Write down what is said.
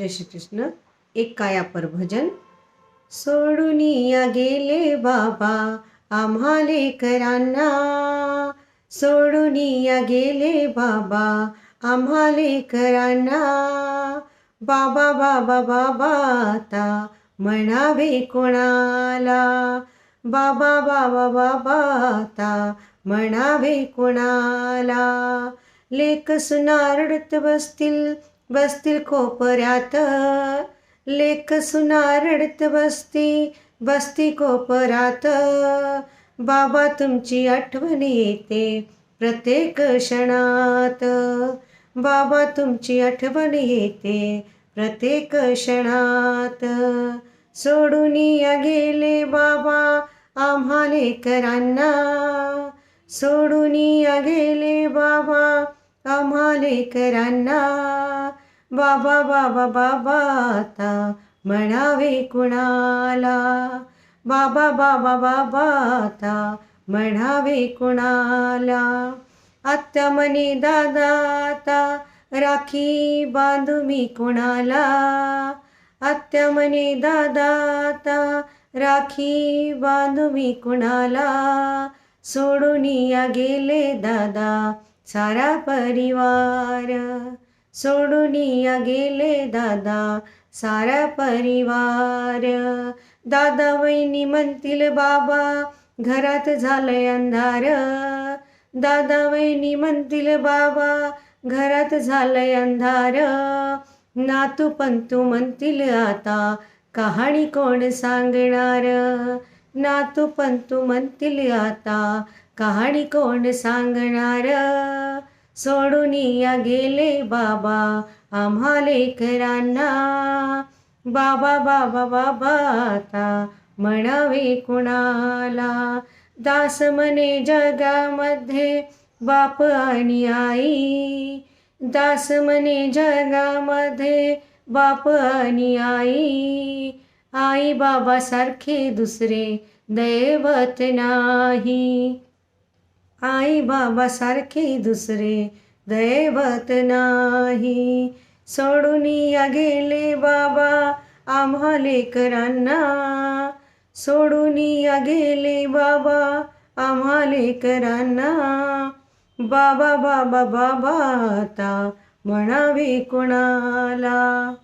जय श्री कृष्ण एक काया भजन? सोडून या गेले बाबा आम्हा लेकरांना सोडून या गेले बाबा आम्हा लेकरांना बाबा बाबा बाबा आता म्हणावे कोणाला. बाबा बाबा बाबा आता म्हणावे कोणाला. लेक सुनारडत बसतील बसतील कोपऱ्यात. लेक सुनारडत बसती बसती कोपऱ्यात. बाबा तुमची आठवण येते प्रत्येक क्षणात. बाबा तुमची आठवण येते प्रत्येक क्षणात. सोडून या गेले बाबा आम्हा लेकरांना. सोडून या गेले बाबा आम्हा लेकरांना बाबा बाबा बाबा आता म्हणावे कुणाला. बाबा बाबा बाबा आता म्हणावे कुणाला. आत्या म्हणे दादा आता राखी बांधू मी कुणाला. आत्या म्हणे दादा आता राखी बांधू मी कुणाला. सोडून या गेले दादा सारा परिवार सोडून या गेले दादा सारा परिवार. दादा वहिनी म्हणतील बाबा घरात झालंय अंधार. दादा वहिनी म्हणतील बाबा घरात झालंय अंधार. नातू पंतू म्हणतील आता कहाणी कोण सांगणार? नातू पंतू म्हणतील आता कहाणी कोण सांगणार? सोडून या गेले बाबा आम्हा लेकरांना. बाबा बाबा बाबा आता म्हणावे कुणाला? दास म्हणे जगामध्ये बाप आणि आई. दास म्हणे जगामध्ये बाप आणि आई. आई बाबासारखे दुसरे दैवत नाही. आई बाबासारखे दुसरे दैवत नाही. सोडून या गेले बाबा आम्हा लेकरांना. सोडून या गेले बाबा आम्हा लेकरांना. बाबा बाबा बाबा आता म्हणावे कोणाला?